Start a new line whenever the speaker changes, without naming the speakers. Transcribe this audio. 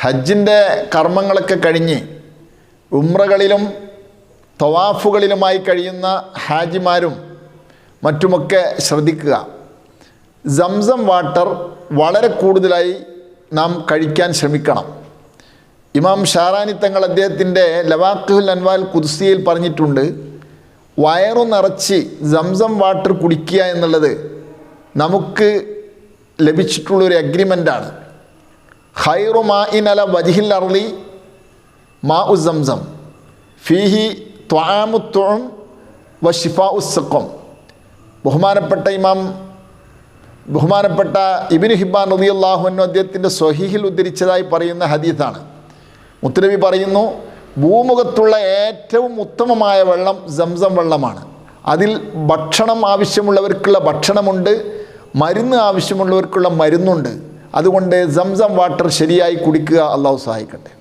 ഹജ്ജിന്റെ കർമ്മങ്ങളൊക്കെ കഴിഞ്ഞ് ഉമ്രകളിലും തവാഫുകളിലുമായി കഴിയുന്ന ഹാജിമാരും മറ്റുമൊക്കെ ശ്രദ്ധിക്കുക. സംസം വാട്ടർ വളരെ കൂടുതലായി നാം കഴിക്കാൻ ശ്രമിക്കണം. ഇമാം ഷാറാനി തങ്ങൾ അദ്ദേഹത്തിന്റെ ലവാഖുൽ അൻവാൽ കുദ്സിയിൽ പറഞ്ഞിട്ടുണ്ട് വയറു നിറച്ച് സംസം വാട്ടർ കുടിക്കുക എന്നുള്ളത് നമുക്ക് ലഭിച്ചിട്ടുള്ളൊരു അഗ്രിമെന്റാണ് ഖൈറു മാ ഇനല വജിഹിൽ അർലി മാ ഉ സംസം. ഫീഹി ത്വാമുത്വം വ ഷിഫാ ഉസ്സക്കം ബഹുമാനപ്പെട്ട ഇമാം ബഹുമാനപ്പെട്ട ഇബിന് ഹിബാൻ റളിയല്ലാഹു അദ്ദേഹത്തിന്റെ സ്വഹീഹിൽ ഉദ്ധരിച്ചതായി പറയുന്ന ഹദീത്താണ് മുത്തനബി പറയുന്നു ഭൂമുഖത്തുള്ള ഏറ്റവും ഉത്തമമായ വെള്ളം സംസം വെള്ളമാണ്. അതിൽ ഭക്ഷണം ആവശ്യമുള്ളവർക്കുള്ള ഭക്ഷണമുണ്ട് മരുന്ന് ആവശ്യമുള്ളവർക്കുള്ള മരുന്നുണ്ട്. അതുകൊണ്ട് സംസം വാട്ടർ ശരിയായി കുടിക്കുക അള്ളാഹു സഹായിക്കട്ടെ.